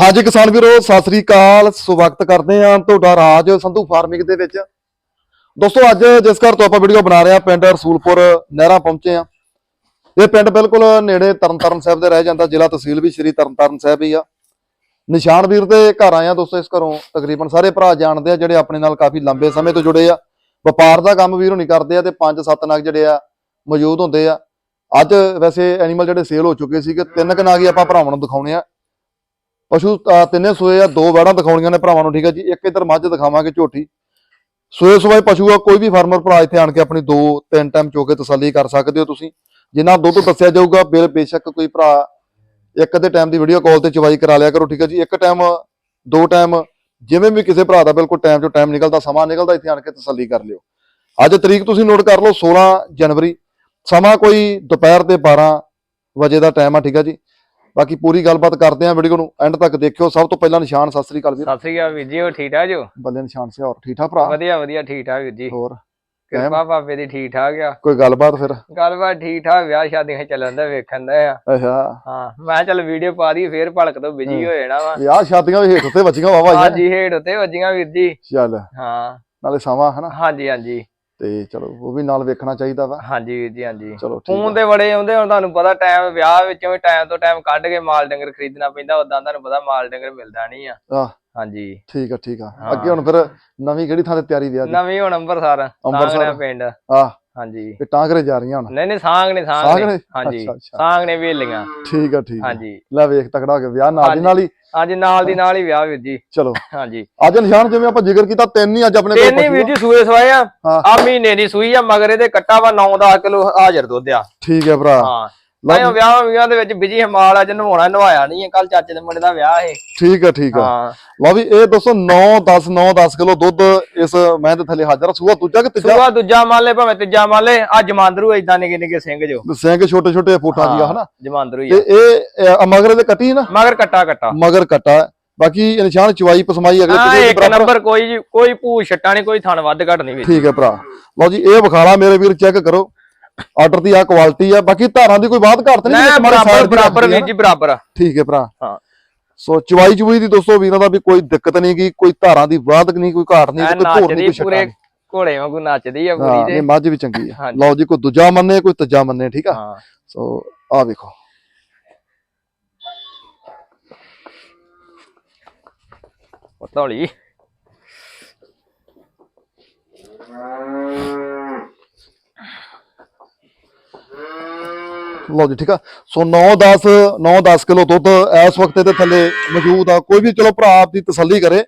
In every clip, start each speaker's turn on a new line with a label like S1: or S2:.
S1: ਹਾਂਜੀ ਕਿਸਾਨ ਵੀਰੋ, ਸਤਿ ਸ੍ਰੀ ਅਕਾਲ। ਸਵਾਗਤ ਕਰਦੇ ਹਾਂ ਤੁਹਾਡਾ ਰਾਜ ਸੰਧੂ ਫਾਰਮਿੰਗ ਦੇ ਵਿੱਚ। ਦੋਸਤੋ, ਅੱਜ ਜਿਸ ਘਰ ਤੋਂ ਆਪਾਂ ਵੀਡੀਓ ਬਣਾ ਰਹੇ ਹਾਂ, ਪਿੰਡ ਰਸੂਲਪੁਰ ਨਹਿਰਾ ਪਹੁੰਚੇ ਆ ਇਹ ਪਿੰਡ ਬਿਲਕੁਲ ਨੇੜੇ ਤਰਨਤਾਰਨ ਸਾਹਿਬ ਦੇ ਰਹਿ ਜਾਂਦਾ, ਜ਼ਿਲ੍ਹਾ ਤਹਿਸੀਲ ਵੀ ਸ਼੍ਰੀ ਤਰਨਤਾਰਨ ਸਾਹਿਬ ਹੀ ਆ। ਨਿਸ਼ਾਨ ਵੀਰ ਦੇ ਘਰ ਆਏ ਆ ਦੋਸਤੋ ਇਸ ਘਰੋਂ। ਤਕਰੀਬਨ ਸਾਰੇ ਭਰਾ ਜਾਣਦੇ ਆ, ਜਿਹੜੇ ਆਪਣੇ ਨਾਲ ਕਾਫੀ ਲੰਬੇ ਸਮੇਂ ਤੋਂ ਜੁੜੇ ਆ। ਵਪਾਰ ਦਾ ਕੰਮ ਵੀਰ ਨਹੀਂ ਕਰਦੇ ਆ ਤੇ ਪੰਜ ਸੱਤ ਨਾਗ ਜਿਹੜੇ ਆ, ਮੌਜੂਦ ਹੁੰਦੇ ਆ। ਅੱਜ ਵੈਸੇ ਐਨੀਮਲ ਜਿਹੜੇ ਸੇਲ ਹੋ ਚੁੱਕੇ ਸੀਗੇ, ਤਿੰਨ ਕੁ ਨਗ ਹੀ ਆਪਾਂ ਭਰਾਵਾਂ ਨੂੰ ਦਿਖਾਉਣੇ ਆ। ਪਸ਼ੂ ਤਿੰਨੇ ਸੂਏ ਆ, ਦੋ ਵੜਾਂ ਦਿਖਾਉਣੀਆਂ ਨੇ ਭਰਾਵਾਂ ਨੂੰ, ਠੀਕ ਆ ਜੀ। ਇੱਕ ਇਧਰ ਮੱਝ ਦਿਖਾਵਾਂਗੇ ਝੋਟੀ। ਸੂਏ ਸੂਏ ਪਸ਼ੂ ਆ, ਕੋਈ ਵੀ ਫਾਰਮਰ ਭਰਾ ਇੱਥੇ ਆਣ ਕੇ ਆਪਣੀ ਦੋ, ਤਿੰਨ ਟਾਈਮ ਚੋ ਕੇ ਤਸੱਲੀ ਕਰ ਸਕਦੇ ਹੋ ਤੁਸੀਂ। ਜਿੰਨਾ ਦੁੱਧ ਦੱਸਿਆ ਜਾਊਗਾ, ਬਿਲ ਬੇਸ਼ੱਕ ਕੋਈ ਭਰਾ ਇੱਕ ਅੱਧੇ ਟਾਈਮ ਦੀ ਵੀਡੀਓ ਕਾਲ ਤੇ ਚਵਾਈ ਕਰਾ ਲਿਆ ਕਰੋ, ਠੀਕ ਹੈ ਜੀ। ਇੱਕ ਟਾਈਮ, ਦੋ ਟਾਈਮ, ਜਿਵੇਂ ਵੀ ਕਿਸੇ ਭਰਾ ਦਾ ਬਿਲਕੁਲ ਟਾਈਮ ਚੋਂ ਟਾਈਮ ਨਿਕਲਦਾ, ਸਮਾਂ ਨਿਕਲਦਾ, ਇੱਥੇ ਆਣ ਕੇ ਤਸੱਲੀ ਕਰ ਲਿਓ। ਅੱਜ ਤਰੀਕ ਤੁਸੀਂ ਨੋਟ ਕਰ ਲਓ 16 ਜਨਵਰੀ। ਸਮਾਂ ਕੋਈ ਦੁਪਹਿਰ ਦੇ 12 ਵਜੇ ਦਾ ਟਾਈਮ ਆ, ਠੀਕ ਆ ਜੀ। ਬਾਕੀ ਪੂਰੀ ਗੱਲਬਾਤ ਕਰਦੇ ਆਂ ਵੀਡੀਓ ਨੂੰ। ਐਂਡ ਤੱਕ ਦੇਖਿਓ। ਸਭ ਤੋਂ ਪਹਿਲਾਂ ਨਿਸ਼ਾਨ ਸਤਿ ਸ੍ਰੀ ਅਕਾਲ ਵੀਰ।
S2: ਸਤਿ ਸ੍ਰੀ ਅਕਾਲ ਵੀਰ ਜੀ ਹੋਰ ਠੀਕ ਠਾਕ ਜੋ?
S1: ਬੱਲੇ ਨਿਸ਼ਾਨ ਸੇ ਹੋਰ ਠੀਕ ਠਾਕ ਭਰਾ?
S2: ਵਧੀਆ ਵਧੀਆ ਠੀਕ ਠਾਕ ਵੀਰ ਜੀ।
S1: ਹੋਰ?
S2: ਕਿਰਪਾ ਬਾਬੇ ਦੀ ਠੀਕ ਠਾਕ ਆ।
S1: ਕੋਈ ਗੱਲਬਾਤ ਫਿਰ?
S2: ਗੱਲਬਾਤ ਠੀਕ ਠਾਕ ਵਿਆਹ ਸ਼ਾਦੀਆਂ ਚੱਲਣ ਦਾ ਵੇਖਣ ਦਾ ਆ।
S1: ਅੱਛਾ।
S2: ਹਾਂ ਮੈਂ ਚੱਲ ਵੀਡੀਓ ਪਾ ਦੀ ਫੇਰ ਭਲਕ ਤੋਂ ਬਿਜ਼ੀ ਹੋ। ਜਾਣਾ ਵਾ।
S1: ਵਿਆਹ ਸ਼ਾਦੀਆਂ ਵੀ ਹੇਠ ਉੱਤੇ ਵੱਜੀਆਂ ਵਾਵਾ ਜੀ।
S2: ਹਾਂਜੀ ਹੇਡ ਉੱਤੇ ਵੱਜੀਆਂ ਵੀਰ ਜੀ।
S1: ਚੱਲ।
S2: ਹਾਂ।
S1: ਨਾਲੇ ਸਮਾਂ ਹਨਾ?
S2: ਹਾਂਜੀ ਹਾਂਜੀ।
S1: ਤੇ ਚਲੋ ਉਹ ਵੀ ਨਾਲ ਵੇਖਣਾ ਚਾਹੀਦਾ ਵਾ
S2: ਹਾਂਜੀ ਵੀਰ ਜੀ ਹਾਂਜੀ
S1: ਚਲੋ ਠੀਕ
S2: ਫੋਨ। ਤੇ ਬੜੇ ਆਉਂਦੇ ਹੁਣ ਤੁਹਾਨੂੰ ਪਤਾ ਟਾਈਮ ਵਿਆਹ ਵਿੱਚੋਂ ਵੀ ਟਾਈਮ ਤੋਂ ਟਾਈਮ ਕੱਢ ਕੇ ਮਾਲ ਡੰਗਰ ਖਰੀਦਣਾ ਪੈਂਦਾ ਉਦਾਂ ਤੁਹਾਨੂੰ ਪਤਾ ਮਾਲ ਡੰਗਰ ਮਿਲਦਾ ਨਹੀਂ ਆ
S1: ਆਹ।
S2: ਹਾਂਜੀ
S1: ਠੀਕ ਆ ਠੀਕ ਆ। ਅੱਗੇ ਹੁਣ ਫਿਰ ਨਵੀਂ ਕਿਹੜੀ ਥਾਂ ਤੇ ਤਿਆਰੀ ਵਿਆਹ ਦੀ
S2: ਨਵੀਂ ਹੁਣ ਅੰਮ੍ਰਿਤਸਰ। ਸਾਂਗਣਾ ਪਿੰਡ
S1: ਆਹ
S2: ਹਾਂਜੀ।
S1: ਇਹ ਟਾਂਗਰੇ ਜਾ ਰਹੀਆਂ ਹੁਣ?
S2: ਨਹੀਂ ਨਹੀਂ ਸਾਂਗ ਨੇ ਸਾਂਗ
S1: ਸਾਂਗ
S2: ਨੇ।
S1: ਨੇ?
S2: ਹਾਂਜੀ
S1: ਅੱਛਾ, ਅੱਛਾ।
S2: ਸਾਂਗ ਨੇ ਵੇਲੀਆਂ
S1: ਠੀਕ ਆ ਠੀਕ ਆ।
S2: ਹਾਂਜੀ।
S1: ਲੈ ਵੇਖ ਤਕੜਾ ਹੋ ਗਿਆ ਵਿਆਹ ਨਾਲ ਦੀ
S2: ਹਾਂਜੀ।
S1: ਨਾਲ ਹੀ।
S2: ਹਾਂਜੀ ਨਾਲ ਦੀ ਨਾਲ ਹੀ ਵਿਆਹ ਵੀਰ ਜੀ।
S1: ਚਲੋ।
S2: ਹਾਂਜੀ।
S1: ਅੱਜ ਨਿਸ਼ਾਨ ਜਿਵੇਂ ਆਪਾਂ ਜ਼ਿਕਰ ਕੀਤਾ ਤਿੰਨ ਹੀ ਅੱਜ ਆਪਣੇ ਕੋਲ
S2: ਤਿੰਨ ਹੀ ਵੀਰ
S1: ਪਸ਼ੂ ਆ।
S2: ਜੀ ਸੂਏ ਸਵਾਏ ਆ।
S1: ਹਾਂ।
S2: ਆ ਮਹੀਨੇ ਦੀ ਸੂਈ ਆ ਮਗਰ ਇਹਦੇ ਕੱਟਾ ਵਾ 9-10 ਕਿਲੋ ਹਾਜ਼ਰ ਦੁੱਧ ਆ।
S1: ਠੀਕ ਹੈ ਭਰਾ।
S2: ਹਾਂ। ਮੈਂ ਵਿਆਹ ਵਿਆਹ ਦੇ ਵਿੱਚ ਬਿਜ਼ੀ ਹਮਾਲ ਅੱਜ ਨਵਾਉਣਾ ਨਵਾਇਆ ਨਹੀਂ ਕੱਲ ਚਾਚੇ ਦੇ ਮੁੰਡੇ ਦਾ ਵਿਆਹ ਹੈ
S1: ਠੀਕ ਆ ਠੀਕ
S2: ਹਾਂ।
S1: ਲਓ ਵੀ ਇਹ ਦੋਸਤੋ 9 10 9 10 ਕਿਲੋ ਦੁੱਧ ਇਸ ਮੈਂ ਦੇ ਥੱਲੇ ਹਾਜ਼ਰ। ਸੂਆ ਦੂਜਾ ਕਿ ਤੀਜਾ?
S2: ਸੂਆ ਦੂਜਾ ਮੰਨ ਲੈ ਭਾਵੇਂ ਤੀਜਾ ਮੰਨ ਲੈ ਆ ਜਮਾਂਦਰੂ ਨਿੱਕੇ ਨਿੱਕੇ ਸਿੰਘ ਜੋ।
S1: ਸਿੰਘ ਛੋਟੇ ਛੋਟੇ ਫੁੱਟਾਂ ਦੀਆਂ ਹਨਾ?
S2: ਜਮਾਂਦਰੂ ਹੀ
S1: ਤੇ ਇਹ ਮਗਰ ਦੇ ਕੱਟੀ ਨਾ?
S2: ਮਗਰ ਕੱਟਾ ਕੱਟਾ।
S1: ਮਗਰ ਕੱਟਾ। ਹੈ। ਬਾਕੀ ਨਿਸ਼ਾਨ ਚਵਾਈ ਪਸਮਾਈ ਅਗਲੇ
S2: ਹਾਂ
S1: ਪਿਛਲੇ
S2: ਇੱਕ ਨੰਬਰ ਕੋਈ ਜੀ- ਕੋਈ ਭੂ ਛੱਟਾ ਨਹੀਂ ਕੋਈ ਥਣ ਵੱਧ ਘੱਟ ਨਹੀਂ ਵੀਰ
S1: ਠੀਕ ਹੈ ਭਰਾ। ਲਓ ਜੀ ਇਹ ਵਿਖਾਲਾ ਮੇਰੇ ਵੀਰ ਚੈੱਕ ਕਰੋ। ਆਰਡਰ ਦੀ ਆ ਕੁਆਲਿਟੀ ਆ ਬਾਕੀ ਧਾਰਾਂ ਦੀ ਕੋਈ ਬਾਤ ਘਾਟ ਨਹੀਂ ਮਾੜੀ
S2: ਬਰਾਬਰ ਬਰਾਬਰ ਵੀਰ ਜੀ ਬਰਾਬਰ।
S1: ਠੀਕ ਹੈ ਭਰਾ।
S2: ਹਾਂ।
S1: ਸੋ ਚਵਾਈ ਚੁਈ ਦੀ ਦੋਸਤੋ ਵੀਰਾਂ ਦਾ ਵੀ ਕੋਈ ਦਿੱਕਤ ਨਹੀਂ ਗੀ ਕੋਈ ਧਾਰਾਂ ਦੀ ਬਾਤ ਨਹੀਂ ਕੋਈ ਘਾਟ ਨਹੀਂ ਕੋਈ ਧੋਰ ਨਹੀਂ ਕੋਈ
S2: ਪੂਰੇ
S1: ਨਹੀਂ
S2: ਘੋੜੇ ਵਾਂਗੂ ਨੱਚਦੀ ਆ ਪੂਰੀ ਤੇ।
S1: ਮੱਝ ਵੀ ਚੰਗੀ ਆ। ਲਓ ਜੀ ਕੋਈ ਦੂਜਾ ਮੰਨੇ ਕੋਈ ਤੀਜਾ ਮੰਨੇ ਠੀਕ ਆ?
S2: ਹਾਂ।
S1: ਸੋ ਆ ਵੇਖੋ।
S2: ਧੌਲੀ
S1: ਲਓ ਜੀ ਠੀਕ ਆ। ਸੋ 9 10 9 10 ਕਿਲੋ ਦੁੱਧ ਇਸ ਵਕਤ ਇਹਦੇ ਥੱਲੇ ਮੌਜੂਦ ਆ। ਕੋਈ ਵੀ ਚਲੋ ਭਰਾ ਆਪ ਦੀ ਤਸੱਲੀ ਕਰੇ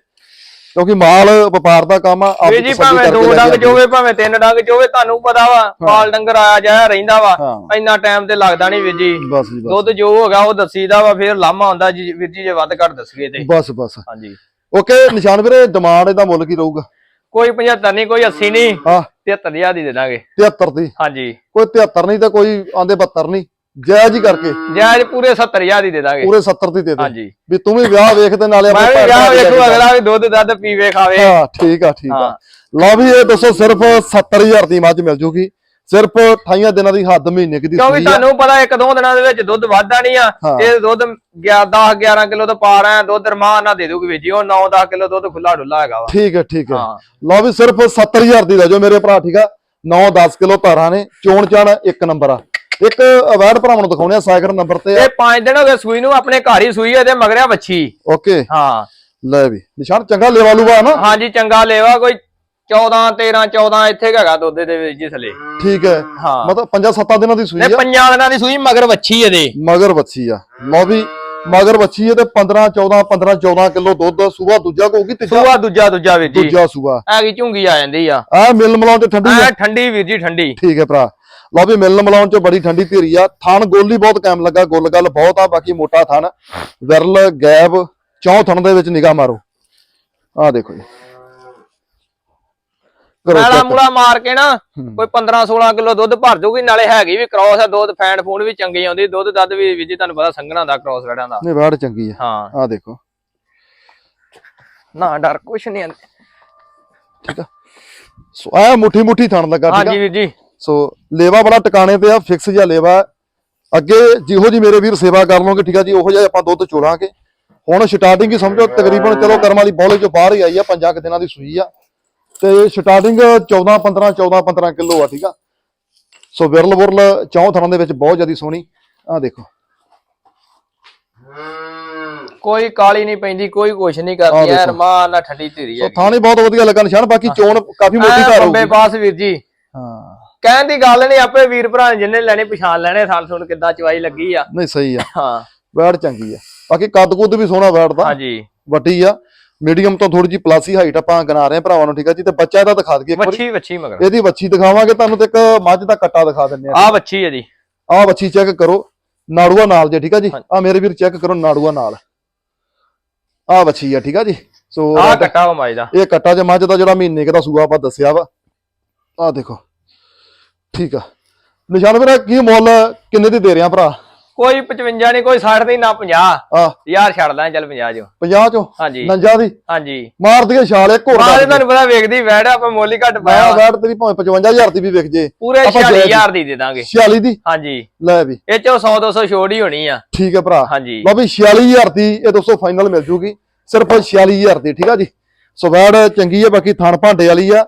S1: ਕਿਉਂਕਿ ਮਾਲ ਵਪਾਰ ਦਾ ਕੰਮ ਆ ਆਪ
S2: ਵੀ ਜੀ ਭਾਵੇਂ ਦੋ ਡੰਗ ਚੋਵੇ ਭਾਵੇਂ ਤਿੰਨ ਡੰਗ ਚੋਵੇ ਤੁਹਾਨੂੰ ਪਤਾ ਵਾ ਮਾਲ ਡੰਗਰ ਆਇਆ ਜਾਇਆ ਰਹਿੰਦਾ ਵਾ। ਇੰਨਾ ਟਾਈਮ ਤੇ ਲੱਗਦਾ ਨਹੀਂ ਵੀਰ ਜੀ। ਦੁੱਧ ਜੋ ਹੋਗਾ ਉਹ ਦੱਸੀਦਾ ਵਾ ਫਿਰ ਲਾਮਾ ਹੁੰਦਾ ਜੀ ਵੀਰ ਜੀ ਜੇ ਵੱਧ ਘੱਟ ਦੱਸੀਏ ਤੇ।
S1: ਬਸ ਬਸ।
S2: ਹਾਂਜੀ।
S1: ਓਕੇ ਨਿਸ਼ਾਨ ਵੀਰੇ ਡਿਮਾਂਡ ਇਹਦਾ ਮੁੱਲ ਕੀ ਰਹੂਗਾ?
S2: ਕੋਈ 75 ਨਹੀਂ ਕੋਈ 80 ਨਹੀਂ
S1: ਹਾਂ।
S2: 73000 ਦੀ ਦੇ ਦਾਂਗੇ।
S1: 73 ਦੀ?
S2: ਹਾਂਜੀ।
S1: ਕੋਈ 73 ਨਹੀਂ ਤਾਂ ਕੋਈ ਆਂਦੇ 72 ਨਹੀਂ। ਜਾਇਜ਼ ਹੀ ਕਰਕੇ।
S2: ਜਾਇਜ਼ ਪੂਰੇ 70000 ਦੀ ਦੇ ਦਾਂਗੇ।
S1: ਪੂਰੇ 70 ਦੀ ਦੇ ਦੇ।
S2: ਹਾਂਜੀ।
S1: ਵੀ ਤੂੰ ਵੀ ਵਿਆਹ ਵੇਖ ਤੇ ਨਾਲੇ
S2: ਮੈਂ ਵੀ ਵਿਆਹ
S1: ਦੇ
S2: ਵੇਖੂ
S1: ਲੈ
S2: ਅਗਲਾ ਵੀ ਦੁੱਧ ਦੱਧ ਪੀਵੇ ਖਾਵੇ।
S1: ਹਾਂ ਠੀਕ ਆ ਠੀਕ ਆ। ਲਓ ਵੀ ਇਹ ਦੱਸੋ ਸਿਰਫ 70000 ਦੀ ਮੱਝ ਮਿਲ ਜੂਗੀ। ਸਿਰਫ 28 ਦਿਨਾਂ ਦੀ ਹੱਦ ਮਹੀਨੇ ਦੀ
S2: ਕਿਉਂਕਿ ਤੁਹਾਨੂੰ ਪਤਾ ਇੱਕ ਦੋ ਦਿਨਾਂ ਦੇ ਵਿੱਚ ਦੁੱਧ ਵੱਧਦਾ ਨਹੀਂ ਆ। ਇਹ ਦੁੱਧ 10 11 ਕਿਲੋ ਤੋਂ ਪਾਰ ਆ ਦੁੱਧ ਰਮਾਨ ਨਾਲ ਦੇ ਦੂਗੀ ਵੀਰ ਜੀ। ਉਹ 9 10 ਕਿਲੋ ਦੁੱਧ ਖੁੱਲਾ ਡੁੱਲਾ ਹੈਗਾ ਵਾ।
S1: ਠੀਕ ਹੈ ਠੀਕ ਹੈ। ਲਓ ਵੀ ਸਿਰਫ 70000 ਦੀ ਲੈ ਜਾਓ ਮੇਰੇ ਭਰਾ ਠੀਕ ਆ। 9-10 ਕਿਲੋ ਧਾਰਾਂ ਨੇ ਚੋਣ ਚਾਣ ਇੱਕ ਨੰਬਰ ਆ। ਇੱਕ ਅਵਾਰਡ ਭਰਾਵਾਂ ਨੂੰ ਦਿਖਾਉਣੇ ਆ ਸਾਈਕਲ ਨੰਬਰ ਤੇ
S2: ਇਹ 5 ਦਿਨ ਹੋ ਗਏ ਸੂਈ ਨੂੰ ਆਪਣੇ ਘਰ ਹੀ ਸੂਈ ਹੈ ਤੇ ਮਗਰਿਆ ਵੱਛੀ।
S1: ਓਕੇ।
S2: ਹਾਂ।
S1: ਲੈ ਵੀ। ਨਿਸ਼ਾਨ ਚੰਗਾ ਲੇਵਾ ਲੂਗਾ ਨਾ।
S2: ਹਾਂਜੀ ਚੰਗਾ ਲੇਵਾ ਕੋਈ 14 13 14 ਇੱਥੇ ਹੈਗਾ ਦੁੱਧ ਦੇ ਵਿੱਚ ਜੀ ਥਲੇ
S1: ਠੀਕ ਹੈ।
S2: ਹਾਂ।
S1: ਮਤਲਬ 5-7 ਦਿਨਾਂ ਦੀ ਸੂਈ
S2: ਇਹ
S1: ਆ।
S2: ਪੰਜਾਂ ਦਿਨਾਂ ਦੀ ਸੂਈ ਮਗਰ ਵੱਛੀ ਇਹਦੇ।
S1: ਮਗਰ ਬੱਚੀ ਆ। ਲਓ ਵੀ ਮਗਰ ਬੱਚੀ ਹੈ ਤੇ 15 14 15 14 ਕਿਲੋ ਦੁੱਧ ਸੂਆ ਦੂਜਾ ਕਹੂਗੀ ਤੀਜਾ।
S2: ਸੂਆ ਦੂਜਾ ਦੂਜਾ ਵੀਰ ਜੀ।
S1: ਦੂਜਾ ਸੂਆ।
S2: ਹੈਗੀ ਝੁੰਗੀ ਆ ਜਾਂਦੀ ਆ।
S1: ਆ ਮਿਲ ਮਲਾਉਣ ਤੇ ਠੰਡੀ ਆ।
S2: ਐ ਠੰਡੀ ਵੀਰ ਜੀ ਠੰਡੀ।
S1: ਠੀਕ ਹੈ ਭਰਾ। ਲਓ ਵੀ ਮਿਲਣ ਮਲਾਉਣ ਚ ਬੜੀ ਠੰਡੀ ਧੀਰੀ ਆ। ਥਣ ਗੋਲੀ ਬਹੁਤ ਕਾਇਮ ਲੱਗਾ ਗੁੱਲ ਗੱਲ ਬਹੁਤ ਆ ਬਾਕੀ ਮੋਟਾ ਥਣ। ਵਿਰਲ ਗੈਬ ਚੌਂ ਥਣ ਦੇ ਵਿੱਚ ਨਿਗਾਹ ਮਾਰੋ। ਆ ਦੇਖੋ ਜੀ।
S2: ਮੈਲਾ। ਮੂਲਾ ਮਾਰ ਕੇ ਨਾ। ਕੋਈ 15 16 ਕਿਲੋ ਦੁੱਧ ਭਰ ਜੂਗੀ ਨਾਲੇ ਹੈਗੀ ਵੀ ਕ੍ਰੋਸ ਆ ਦੁੱਧ ਫੈਨ ਫੂਨ ਵੀ ਚੰਗੀ ਆਉਂਦੀ ਦੁੱਧ ਦੱਧ ਵੀ ਵੀਰ ਜੀ ਤੁਹਾਨੂੰ ਪਤਾ ਸੰਘਣਾ ਦਾ ਕ੍ਰੋਸ ਰੜਾਂ ਦਾ।
S1: ਨਹੀਂ ਵਾੜ ਚੰਗੀ ਆ।
S2: ਹਾਂ।
S1: ਆ ਦੇਖੋ।
S2: ਨਾ ਡਰ ਕੁਛ ਨਹੀਂ ਆਂਦੇ।
S1: ਸੋ ਆ ਮੁੱਠੀ ਮੁੱਠੀ ਥਣ ਲੱਗਾ ਠੀਕ
S2: ਹਾਂਜੀ
S1: ਆ
S2: ਵੀਰ ਜੀ।
S1: ਸੋ ਲੇਵਾ ਬੜਾ ਟਿਕਾਣੇ ਤੇ ਆ ਫਿਕਸ ਜਿਹਾ ਲੇਵਾ। ਅੱਗੇ ਜਿਹੋ ਜੀ ਮੇਰੇ ਵੀਰ ਸੇਵਾ ਕਰ ਲਓਗੇ ਠੀਕ ਆ ਜੀ ਉਹੋ ਜਿਹਾ ਆਪਾਂ ਦੁੱਧ ਚੋਲਾਂਗੇ। ਹੁਣ ਸਟਾਰਟਿੰਗ ਹੀ ਸਮਝੋ ਤਕਰੀਬਨ ਚਲੋ ਕਰਮ ਵਾਲੀ ਬੋਲੇ ਚੋਂ ਬਾਹਰ ਹੀ ਆਈ ਆ ਪੰਜਾਂ ਕੁ ਦਿਨਾਂ ਦੀ ਸੂਈ ਆ। ਤੇ ਸਟਾਰਟਿੰਗ 14 15 14 15 ਕਿਲੋ ਆ ਠੀਕ ਆ। ਸੋ ਵਿਰਲ ਵਿਰਲ ਚੌਂ ਥਾਂ ਦੇ ਵਿੱਚ ਬਹੁਤ ਜਿਆਦੀ ਸੋਹਣੀ। ਆ ਦੇਖੋ।
S2: ਕੋਈ ਕਾਲੀ ਨਹੀਂ ਪੈਂਦੀ ਕੋਈ ਕੁਛ ਨਹੀਂ ਕਰਦੀ। ਐ ਰਮਾਨ ਨਾਲ ਠੰਡੀ ਧੀਰੀ
S1: ਸੋ
S2: ਹੈ
S1: ਥਾਣੀ ਬਹੁਤ ਵਧੀਆ ਲੱਗਾ ਨਿਸ਼ਾਨ ਬਾਕੀ ਚੋਣ ਕਾਫੀ ਮੋਟੀ ਧਾਰ
S2: ਬੰਬੇ
S1: ਹੋਊਗੀ।
S2: ਪਾਸ ਵੀਰ ਜੀ।
S1: ਹਾਂ।
S2: ਕਹਿਣ ਦੀ ਗੱਲ ਨਹੀਂ ਆਪੇ ਵੀਰ ਭਰਾ ਜਿੰਨੇ ਲੈਣੇ ਪਛਾਣ ਲੈਣੇ ਥਾਲ ਸੁਣ ਕਿੱਦਾਂ ਚਵਾਈ ਲੱਗੀ ਆ।
S1: ਨਹੀਂ ਸਹੀ ਆ।
S2: ਹਾਂ।
S1: ਵੈੜ ਚੰਗੀ ਆ। ਬਾਕੀ ਕੱਦ ਕੁੱਦ ਵੀ ਸੋਹਣਾ ਵੈੜ ਦਾ।
S2: ਹਾਂਜੀ।
S1: ਵੱਡੀ ਆ। ਮੀਡੀਅਮ ਤੋਂ ਥੋੜੀ ਜੀ ਪਲਾਸੀ ਹਾਈਟ ਆਪਾਂ ਗਨਾ ਰਹੇ ਆ ਭਰਾਵਾਂ ਨੂੰ ਠੀਕ ਆ ਜੀ? ਤੇ ਬੱਚਾ ਇਹਦਾ ਦਿਖਾ ਦਈਏ
S2: ਵੱਛੀ ਵੱਛੀ ਮਗਰ।
S1: ਇਹਦੀ ਵੱਛੀ ਦਿਖਾਵਾਂਗੇ ਤੁਹਾਨੂੰ ਤੇ ਇੱਕ ਮੱਝ ਦਾ ਕੱਟਾ ਦਿਖਾ ਦਿੰਨੇ ਆ
S2: ਆ ਵੱਛੀ ਹੈ ਜੀ।
S1: ਆਹ ਵੱਛੀ ਚੈੱਕ ਕਰੋ ਨਾੜੂਆ ਨਾਲ ਜੇ ਠੀਕ ਆ ਜੀ? ਆ ਮੇਰੇ ਵੀਰ ਚੈੱਕ ਕਰੋ ਨਾੜੂਆ ਨਾਲ। ਆਹ ਵੱਛੀ ਆ ਠੀਕ ਆ ਜੀ? ਸੋ
S2: ਆ ਕੱਟਾ ਵਾ ਮਾਈ ਦਾ।
S1: ਇਹ ਕੱਟਾ ਜੇ ਮੱਝ ਦਾ ਜਿਹੜਾ ਮਹੀਨੇ ਦਾ ਸੂਆ ਆਪਾਂ ਦੱਸਿਆ ਵਾ। ਆਹ ਦੇਖੋ ਠੀਕ ਆ। ਨਿਸ਼ਾਨ ਵੀਰਾ ਕੀ ਮੁੱਲ ਕਿੰਨੇ ਦੀ ਦੇ ਰਿਆ ਭਰਾ?
S2: ਕੋਈ 55 ਨਹੀਂ ਕੋਈ 60 ਨਹੀਂ ਨਾ 50
S1: ਆ
S2: ਯਾਰ ਛੱਡ ਦਾਂ ਚੱਲ 50 ਜੋ
S1: 50 ਚੋਂ?
S2: ਹਾਂਜੀ।
S1: ਨੰਜਾ ਦੀ?
S2: ਹਾਂਜੀ।
S1: ਮਾਰ ਦਈਏ ਛਾਲ ਇੱਕ ਹੋਰ
S2: ਮਾਂ
S1: ਦੱਸ
S2: ਦੇ ਤੁਹਾਨੂੰ ਪਤਾ ਵੇਖਦੀ ਵੈੜ ਆਪਾਂ ਮੁੱਲ ਘੱਟ ਪਾਇਆ
S1: ਵੈਟ ਤੇਰੀ ਭਾਵੇਂ 55000 ਦੀ ਵੀ ਵਿਕ ਜੇ।
S2: ਪੂਰੇ
S1: ਆਪਾਂ ਜਾਇਜ਼
S2: 46000 ਦੀ। ਦੇ ਦਾਂਗੇ।
S1: 46 ਦੀ?
S2: ਹਾਂਜੀ।
S1: ਲੈ ਵੀ।
S2: ਇਹ ਚੋਂ 100 200 ਛੋੜ ਹੀ ਹੋਣੀ ਆ।
S1: ਠੀਕ ਹੈ ਭਰਾ।
S2: ਹਾਂਜੀ।
S1: ਲਓ ਵੀ 46000 ਦੀ ਇਹ ਦੋਸਤੋ ਫਾਈਨਲ ਮਿਲ ਜੂਗੀ। ਸਿਰਫ 46000 ਦੀ ਠੀਕ ਆ ਜੀ? ਸੋ ਵੈੜ ਚੰਗੀ ਹੈ ਬਾਕੀ ਥਣ ਭਾਂਡੇ ਵਾਲੀ ਆ।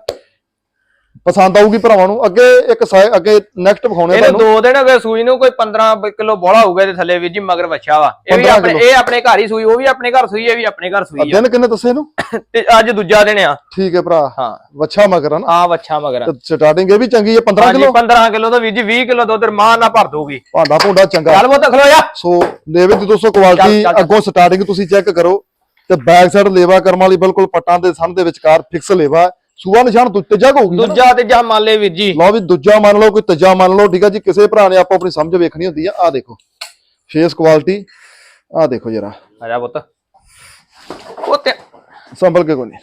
S1: ਪਸੰਦ ਆਊਗੀ ਭਰਾਵਾਂ ਨੂੰ। ਅੱਗੇ ਇੱਕ ਅੱਗੇ ਨੈਕਸਟ ਵਿਖਾਉਣੇ
S2: ਇਹਨੂੰ
S1: ਤੁਹਾਨੂੰ।
S2: ਦੋ ਦਿਨ ਹੋ ਗਏ ਸੂਈ ਨੂੰ ਕੋਈ 15 ਕਿਲੋ ਬੋਲਾ ਹੋਊਗਾ ਤੇ ਥੱਲੇ ਵੀਰ ਜੀ ਮਗਰ ਬੱਚਾ ਵਾ। ਇਹ ਵੀ
S1: 15
S2: ਆਪਣੇ। ਇਹ ਆਪਣੇ ਘਰ ਹੀ ਸੂਈ ਉਹ ਵੀ ਆਪਣੇ ਘਰ ਸੂਈ ਇਹ ਵੀ ਆਪਣੇ ਘਰ ਸੂਈ ਆ
S1: ਦਿਨ ਕਿੰਨੇ ਦੱਸੇ ਇਹਨੂੰ?
S2: ਤੇ ਅੱਜ ਦੂਜਾ ਦਿਨ ਆ।
S1: ਠੀਕ ਹੈ ਭਰਾ।
S2: ਹਾਂ।
S1: ਵੱਛਾ ਮਗਰ ਆ ਨਾ।
S2: ਆ ਬੱਚਾ ਮਗਰ
S1: ਤੇ ਸਟਾਰਟਿੰਗ ਇਹ ਵੀ ਚੰਗੀ ਹੈ 15
S2: ਹਾਂਜੀ
S1: ਕਿਲੋ?
S2: 15 ਕਿਲੋ ਦਾ ਵੀਰ ਜੀ 20 ਕਿਲੋ ਦੁੱਧ ਰਮਾਨ ਨਾਲ ਭਰ ਦੂਗੀ
S1: ਭਾਂਡਾ ਭੁੰਡਾ ਚੰਗਾ।
S2: ਚੱਲ ਬੋਤ ਖਲੋ ਜਾ।
S1: ਸੋ ਲੇਵੇ ਦੀ ਦੋਸਤੋ ਕੁਆਲਿਟੀ। ਅੱਗੋਂ ਸਟਾਰਟਿੰਗ ਤੁਸੀਂ ਚੈੱਕ ਕਰੋ। ਤੇ ਬੈਕ ਸਾਈਡ ਲੇਵਾ ਕਰਮ ਵਾਲੀ ਬਿਲਕੁਲ ਪੱਟਾਂ ਦੇ ਸਨ ਦੇ ਵਿਚਕਾਰ ਫਿਕਸ ਲੇਵਾ। ਸੂਆ ਨਿਸ਼ਾਨ ਦੂ- ਤੀਜਾ ਕੁ ਹੋਊਗੀ ਨਾ?
S2: ਦੂਜਾ ਤੇ ਜਾ ਮੰਨ ਲੈ ਵੀਰ ਜੀ।
S1: ਲਓ ਵੀ ਦੂਜਾ ਮੰਨ ਲਓ ਕੋਈ ਤੀਜਾ ਮੰਨ ਲਓ ਠੀਕ ਆ ਜੀ ਕਿਸੇ ਭਰਾ ਨੇ ਆਪੋ ਆਪਣੀ ਸਮਝ ਵੇਖਣੀ ਹੁੰਦੀ ਆ। ਆ ਦੇਖੋ ਫੇਸ ਕੁਆਲਿਟੀ ਆ ਦੇਖੋ ਜਰਾ।
S2: ਆ ਜਾ ਪੁੱਤ। ਉਹ ਤੇ
S1: ਸੰਭਲ ਕੇ ਕੋਈ ਨਹੀਂ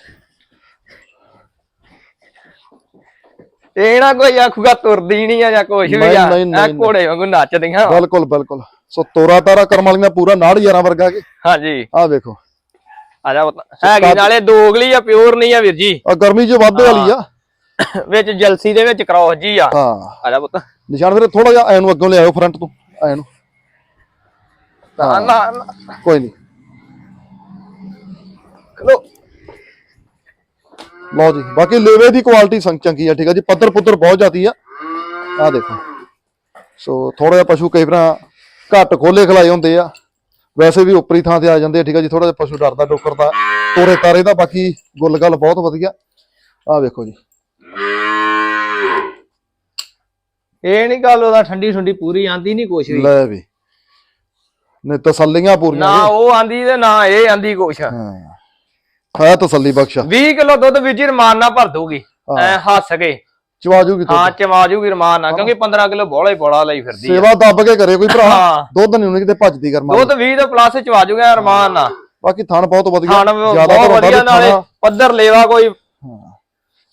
S2: ਇਹ ਨਾ ਕੋਈ ਆਖੂਗਾ ਤੁਰਦੀ ਨਹੀਂ ਆ ਜਾਂ ਕੁਛ ਵੀ
S1: ਨਹੀਂ,
S2: ਆ
S1: ਨਹੀਂ, ਨਹੀਂ,
S2: ਘੋੜੇ ਵਾਂਗੂ ਨੱਚਦੀਆਂ। ਵਾਂ।
S1: ਬਿਲਕੁਲ ਬਿਲਕੁਲ। ਸੋ ਤੋਰਾ ਤਾਰਾ ਕਰਮ ਵਾਲੀਆਂ ਪੂਰਾ ਨਾੜ ਯਾਰਾਂ ਵਰਗਾ ਕੇ।
S2: ਹਾਂਜੀ।
S1: ਆ ਵੇਖੋ
S2: ਆ ਜਾ ਹੈਗੀ ਨਾਲੇ ਦੋਗਲੀ ਆ ਪਿਓਰ ਨਹੀਂ ਆ ਵੀਰ ਜੀ।
S1: ਆ ਗਰਮੀ 'ਚ ਵਾਧੇ ਵਾਲੀ ਆ।
S2: ਵਿੱਚ ਜਲਸੀ ਦੇ ਵਿੱਚ ਕ੍ਰੋਸ ਜੀ ਆ।
S1: ਹਾਂ।
S2: ਆ ਜਾ ਪੁੱਤ।
S1: ਨਿਸ਼ਾਨ ਵੀਰੇ ਥੋੜਾ ਜਿਹਾ ਐ ਨੂੰ ਅੱਗੋਂ ਲਿਆਓ ਫਰੰਟ ਤੋਂ ਐ ਨੂੰ
S2: ਨਾ ਨਾ ਨਾ।
S1: ਕੋਈ ਨਹੀਂ।
S2: ਖਲੋ
S1: ਲਓ ਜੀ ਬਾਕੀ ਲੇਵੇ ਦੀ ਕੁਆਲਿਟੀ ਸੰਗ ਚੰਗੀ ਆ ਠੀਕ ਆ ਜੀ। ਪੱਧਰ ਪੁੱਧਰ ਬਹੁਤ ਜ਼ਿਆਦੀ ਆ। ਆ ਦੇਖੋ। ਸੋ ਥੋੜਾ ਜਿਹਾ ਪਸ਼ੂ ਕਈ ਵਾਰ ਘੱਟ ਖੋਲੇ ਖਲਾਏ ਹੁੰਦੇ ਆ। ਵੈਸੇ ਵੀ ਉੱਪਰੀ ਥਾਂ ਤੇ ਆ ਜਾਂਦੇ ਠੀਕ ਆ ਜੀ ਥੋੜਾ ਜਿਹਾ ਪਸ਼ੂ ਡਰਦਾ ਡੋਕਰਦਾ ਤੋਰੇ ਤਾਰੇ ਦਾ ਬਾਕੀ ਗੁੱਲ ਗੱਲ ਬਹੁਤ ਵਧੀਆ। ਆ ਵੇਖੋ ਜੀ।
S2: ਇਹ ਨਹੀਂ ਗੱਲ ਉਹਦਾ ਠੰਡੀ ਠੰਡੀ ਪੂਰੀ ਆਂਦੀ ਨਹੀਂ ਕੁਛ ਵੀ।
S1: ਲੈ ਵੀ। ਨੇ ਤਸੱਲੀਆਂ ਪੂਰੀਆਂ
S2: ਨਾ ਉਹ ਆਂਦੀ ਤੇ ਨਾ ਇਹ ਆਂਦੀ ਕੁਛ।
S1: ਹਾਂ। ਹੈ ਤਸੱਲੀ ਬਖਸ਼।
S2: 20 ਕਿਲੋ ਦੁੱਧ ਵੀਰ ਨਾਲ ਭਰ ਦੂਗੀ ਐ ਹੱਸ ਕੇ।
S1: ਚਵਾ ਜੂਗੀ
S2: ਹਾਂ ਚਵਾ ਜੂਗੀ ਰਮਾਨ ਨਾਲ ਕਿਉਂਕਿ 15 ਕਿਲੋ ਬੋਲਾ ਹੀ ਬੋਲਾ ਲਈ ਫਿਰਦੀ
S1: ਸੇਵਾ ਦੱਬ ਕੇ ਕਰੇ ਕੋਈ ਭਰਾ। ਦੁੱਧ ਨਹੀਂ ਉਹਨੇ ਕਿਤੇ ਭੱਜਦੀ ਕਰਮਾ
S2: ਦੁੱਧ 20 ਤੋਂ ਪਲੱਸ ਚਵਾ ਜੂਗਾ ਰਮਾਨ ਨਾਲ।
S1: ਬਾਕੀ ਥਣ ਬਹੁਤ ਵਧੀਆ। ਜ਼ਿਆਦਾ
S2: ਬਹੁਤ ਵਧੀਆ ਨਾਲੇ ਪੱਧਰ ਲੇਵਾ ਕੋਈ।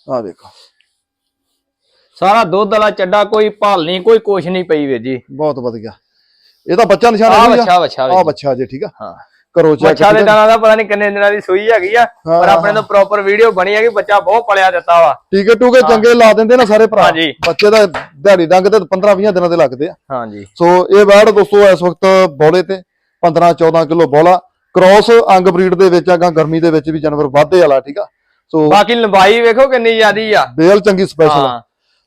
S1: ਆ ਵੇਖੋ
S2: ਸਾਰਾ ਦੁੱਧ ਵਾਲਾ ਚੱਡਾ ਕੋਈ ਭਾਲ ਨਹੀਂ ਕੋਈ ਕੁਛ ਨਹੀਂ ਪਈ ਵੀਰ ਜੀ।
S1: ਬਹੁਤ ਵਧੀਆ। ਇਹ ਤਾਂ ਬੱਚਾ ਨਿਸ਼ਾਨ
S2: ਆ। ਬੱਚਾ ਬੱਚਾ
S1: ਆ। ਬੱਚਾ ਜੇ ਠੀਕ ਆ।
S2: ਹਾਂ।
S1: ਕਰੋ ਚੈੱਕ
S2: ਬੱਚਾ ਦੇ ਦਾਣਾ ਦਾ ਪਤਾ ਨਹੀਂ ਕਿੰਨੇ ਦਿਨਾਂ ਦੀ ਸੂਈ ਹੈਗੀ ਆ ਪਰ ਆਪਣੇ ਤੋਂ ਪ੍ਰੋਪਰ ਵੀਡੀਓ ਬਣੀ ਹੈਗੀ ਬੱਚਾ ਬਹੁਤ ਪਲਿਆ ਦਿੱਤਾ ਵਾ।
S1: ਟੀਕੇ ਟੂਕੇ ਚੰਗੇ ਲਾ ਦਿੰਦੇ ਨਾ ਸਾਰੇ ਭਰਾ। ਬੱਚੇ ਦਾ ਦਿਹਾੜੀ ਡੰਗ ਤੇ 15 20 ਦਿਨਾਂ ਦੇ ਲੱਗਦੇ ਆ।
S2: ਹਾਂਜੀ।
S1: ਸੋ ਇਹ ਬੈੜ ਦੋਸਤੋ ਇਸ ਵਕਤ ਬੋਲੇ ਤੇ 15 14 ਕਿਲੋ ਬੋਲਾ। ਕ੍ਰੋਸ ਅੰਗ ਬਰੀਡ ਦੇ ਵਿੱਚ ਆਗਾ ਗਰਮੀ ਦੇ ਵਿੱਚ ਵੀ ਜਾਨਵਰ ਵਾਧੇ ਵਾਲਾ ਠੀਕ ਆ? ਸੋ
S2: ਬਾਕੀ ਲੰਬਾਈ ਵੇਖੋ ਕਿੰਨੀ ਜ਼ਿਆਦੀ ਆ।
S1: ਬੇਲ ਚੰਗੀ ਸਪੈਸ਼ਲ
S2: ਹਾਂ।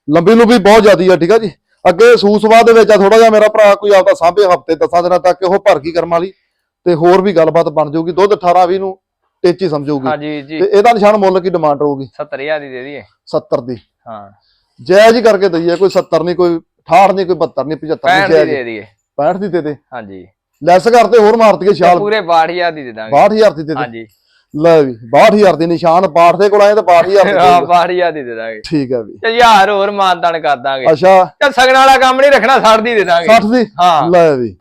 S1: ਲੰਬੀ ਲੁੰਬੀ ਬਹੁਤ ਜ਼ਿਆਦੀ ਆ ਠੀਕ ਆ ਜੀ? ਅੱਗੇ ਸੂਸਵਾ ਦੇ ਵਿੱਚ ਆ ਥੋੜਾ ਜਿਹਾ ਮੇਰਾ ਭਰਾ ਕੋਈ ਆਪਦਾ ਸਾਂਭੇ ਹਫ਼ਤੇ 10 ਦਿਨਾਂ ਤੱਕ ਉਹ ਭਰ ਗਈ ਕਰਮ ਵਾਲੀ। ਤੇ ਹੋਰ ਵੀ ਗੱਲਬਾਤ ਬਣ ਜਾਊਗੀ ਦੁੱਧ 18 20 ਨੂੰ ਟੇਚੀ ਸਮਝੂਗੀ।
S2: ਹਾਂਜੀ ਜੀ।
S1: ਤੇ ਇਹਦਾ ਨਿਸ਼ਾਨ ਮੁੱਲ ਕੀ ਡਿਮਾਂਡ ਰਹੂਗੀ?
S2: 70000 ਦੀ ਦੇ ਦਈਏ।
S1: 70 ਦੀ।
S2: ਹਾਂ।
S1: ਜਾਇਜ਼ ਕਰਕੇ ਦਈਏ ਕੋਈ 70 ਨਹੀਂ ਕੋਈ 68 ਨਹੀਂ ਕੋਈ 72 ਨਹੀਂ 75
S2: 65
S1: ਨਹੀਂ
S2: ਦੀ
S1: ਜਾਇਜ਼
S2: ਦੇ ਦਈਏ।
S1: 65 ਦੀ ਦੇ ਦੇ।
S2: ਹਾਂਜੀ।
S1: ਲੈਸ ਕਰਤੇ ਹੋਰ ਮਾਰ ਦਈਏ ਛਾਲ
S2: ਪੂਰੇ 62000 ਦੀ ਦੇ ਦਾਂਗੇ।
S1: 62000 ਦੀ ਦੇ ਦੇ।
S2: ਹਾਂਜੀ।
S1: ਲੈ ਵੀ 62000 ਦੀ ਨਿਸ਼ਾਨ ਬਾਠ ਦੇ ਕੋਲ ਆਏ ਤਾਂ 62000 ਦੀ
S2: ਹਾਂ
S1: ਦੇ। ਦਿਓ।
S2: 62000 ਦੀ ਦੇ ਦਾਂਗੇ।
S1: ਠੀਕ ਹੈ ਵੀ।
S2: ਤੇ ਯਾਰ ਹੋਰ ਮਾਨਦਾਨ ਕਰ ਦਾਂਗੇ।
S1: ਅੱਛਾ।
S2: ਚੱਲ ਸਗਣ ਵਾਲਾ ਕੰਮ ਨਹੀਂ ਰੱਖਣਾ 60 ਦੀ ਦੇ ਦਾਂਗੇ।
S1: 60 ਦੀ?
S2: ਹਾਂ।
S1: ਲੈ ਵੀ।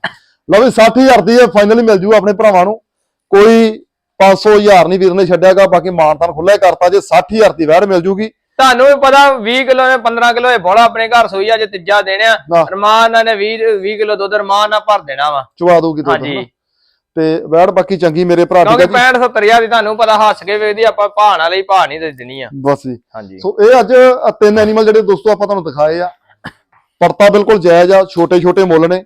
S1: ਲਓ ਵੀ 60000 ਦੀ ਇਹ ਫਾਈਨਲੀ ਮਿਲ ਜੂ ਆਪਣੇ ਭਰਾਵਾਂ ਨੂੰ। ਕੋਈ 500000 ਨਹੀਂ ਵੀਰ ਨੇ ਛੱਡਿਆਗਾ ਬਾਕੀ ਮਾਨਤਾਨ ਖੁੱਲਾ ਹੀ ਕਰਤਾ ਜੇ 60000 ਦੀ ਵੈੜ ਮਿਲ ਜੂਗੀ।
S2: ਤੁਹਾਨੂੰ ਵੀ ਪਤਾ 20 ਕਿਲੋ ਨੇ 15 ਕਿਲੋ ਇਹ ਬੋਲਾ ਆਪਣੇ ਘਰ ਸੋਈ ਆ ਜੇ ਤੀਜਾ ਦੇਣਿਆ
S1: ਨਾ।
S2: ਰਮਾਨ ਨਾਲ ਨੇ 20 20 ਕਿਲੋ ਦੁੱਧ ਰਮਾਨ ਨਾਲ ਭਰ ਦੇਣਾ ਵਾ।
S1: ਚਵਾ ਦੂਗੀ ਦੁੱਧ
S2: ਹਾਂਜੀ।
S1: ਤੇ ਵੈੜ ਬਾਕੀ ਚੰਗੀ ਮੇਰੇ ਭਰਾ
S2: ਕਿਉਂਕਿ
S1: ਠੀਕ ਹੈ
S2: 65 70 ਹਜ਼ਾਰ ਦੀ ਤੁਹਾਨੂੰ ਪਤਾ ਹੱਸ ਕੇ ਵੇਖਦੀ ਆਪਾਂ ਭਾਅ ਨਾਲ ਹੀ ਭਾਅ ਨਹੀਂ ਦੇ ਦੇਣੀ ਆ।
S1: ਬਸ ਜੀ।
S2: ਹਾਂਜੀ।
S1: ਸੋ ਇਹ ਅੱਜ ਤਿੰਨ ਐਨੀਮਲ ਜਿਹੜੇ ਦੋਸਤੋ ਆਪਾਂ ਤੁਹਾਨੂੰ ਦਿਖਾਏ ਆ। ਪਰਤਾ ਬਿਲਕੁਲ ਜਾਇਜ਼ ਆ ਛੋਟੇ ਛੋਟੇ ਮੁੱਲ ਨੇ।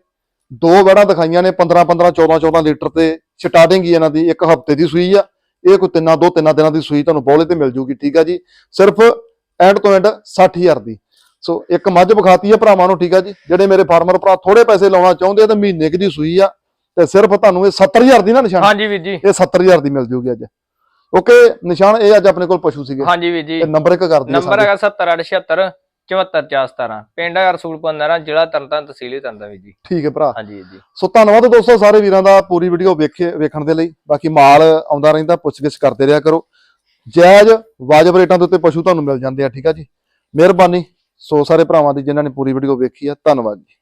S1: ਦੋ ਵੜਾਂ ਦਿਖਾਈਆਂ ਨੇ 15 15 14 14 ਲੀਟਰ ਤੇ ਸਟਾਰਟਿੰਗ ਹੀ ਇਹਨਾਂ ਦੀ ਇੱਕ ਹਫ਼ਤੇ ਦੀ ਸੂਈ ਆ। ਇਹ ਕੋਈ ਤਿੰਨਾਂ ਦੋ ਤਿੰਨਾਂ ਦਿਨਾਂ ਦੀ ਸੂਈ ਤੁਹਾਨੂੰ ਬੌਲੇ ਤੇ ਮਿਲ ਜੂਗੀ ਠੀਕ ਆ ਜੀ? ਸਿਰਫ ਐਂਡ ਤੋਂ ਐਂਡ 60000 ਦੀ। ਸੋ ਇੱਕ ਮੱਝ ਵਿਖਾਤੀ ਆ ਭਰਾਵਾਂ ਨੂੰ ਠੀਕ ਆ ਜੀ? ਜਿਹੜੇ ਮੇਰੇ ਫਾਰਮਰ ਭਰਾ ਥੋੜੇ ਪੈਸੇ ਲਾਉਣਾ ਚਾਹੁੰਦੇ ਆ ਤੇ ਮਹੀਨੇ ਕੁ ਦੀ ਸੂਈ ਆ ਤੇ ਸਿਰਫ ਤੁਹਾਨੂੰ ਇਹ 70000 ਦੀ ਨਾ ਨਿਸ਼ਾਨ?
S2: ਹਾਂਜੀ ਵੀਰ ਜੀ।
S1: ਇਹ 70000 ਦੀ ਮਿਲ ਜੂਗੀ ਅੱਜ। ਓਕੇ ਨਿਸ਼ਾਨ ਇਹ ਅੱਜ ਆਪਣੇ ਕੋਲ ਪਸ਼ੂ ਸੀਗੇ।
S2: ਹਾਂਜੀ ਵੀਰ ਜੀ।
S1: ਨੰਬਰ ਇੱਕ ਕਰ ਦਿਓ
S2: ਨੰਬਰ ਹੈਗਾ 7876 74417 ਪਿੰਡ ਰਸੂਲਪੁਰ ਨਹਿਰਾ ਜ਼ਿਲ੍ਹਾ ਤਰਨਤਾਰਨ ਤਹਿਸੀਲ ਤਰਨਤਾਰਨ ਵੀਰ ਜੀ।
S1: ਠੀਕ ਹੈ ਭਰਾ।
S2: ਹਾਂਜੀ ਜੀ।
S1: ਸੋ ਧੰਨਵਾਦ ਦੋਸਤੋ ਸਾਰੇ ਵੀਰਾਂ ਦਾ ਪੂਰੀ ਵੀਡੀਓ ਵੇਖੇ ਵੇਖਣ ਦੇ ਲਈ। ਬਾਕੀ ਮਾਲ ਆਉਂਦਾ ਰਹਿੰਦਾ ਪੁੱਛਗਿੱਛ ਕਰਦੇ ਰਿਹਾ ਕਰੋ। ਜਾਇਜ਼ ਵਾਜਬ ਰੇਟਾਂ ਦੇ ਉੱਤੇ ਪਸ਼ੂ ਤੁਹਾਨੂੰ ਮਿਲ ਜਾਂਦੇ ਆ ਠੀਕ ਆ ਜੀ। ਮਿਹਰਬਾਨੀ। ਸੋ ਸਾਰੇ ਭਰਾਵਾਂ ਦੀ ਜਿਨ੍ਹਾਂ ਨੇ ਪੂਰੀ ਵੀਡੀਓ ਵੇਖੀ ਆ ਧੰਨਵਾਦ ਜੀ।